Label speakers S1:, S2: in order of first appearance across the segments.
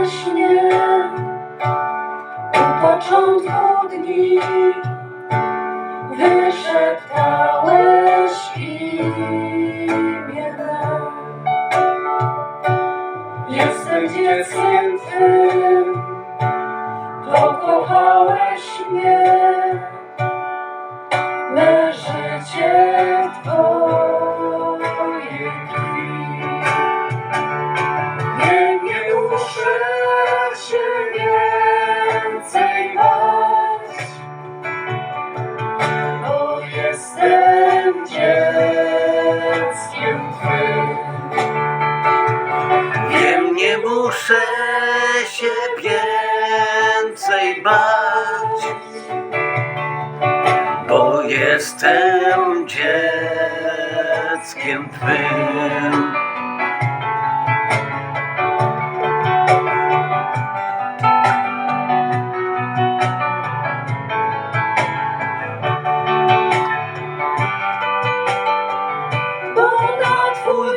S1: we U początku dni Wyszeptałeś imię Jestem dzieckiem Twym Pokochałeś mnie. Me życie dzieckiem Twym.
S2: Wiem, nie muszę się więcej bać, bo jestem dzieckiem Twym.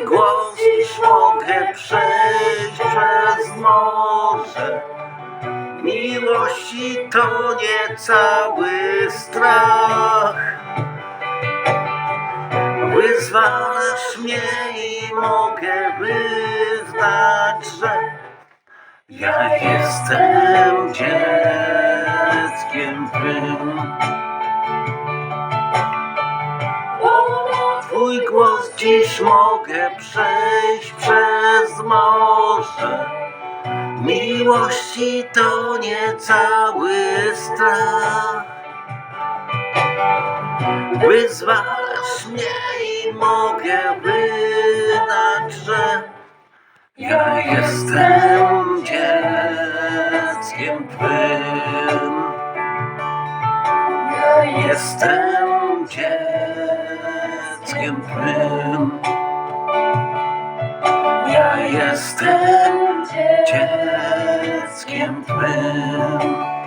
S2: Głos dziś mogę przejść przez morze. Miłości to nie cały strach. Wyzwalasz mnie i mogę wyznać, że ja jestem dzieckiem Twym. Dziś mogę przejść przez morze. Miłości to nie cały strach. Wyzwalasz mnie i mogę wydać, że ja jestem dzieckiem Twym.
S1: ja jestem
S2: Jestem dzieckiem Twym. Ja jestem dzieckiem Twym.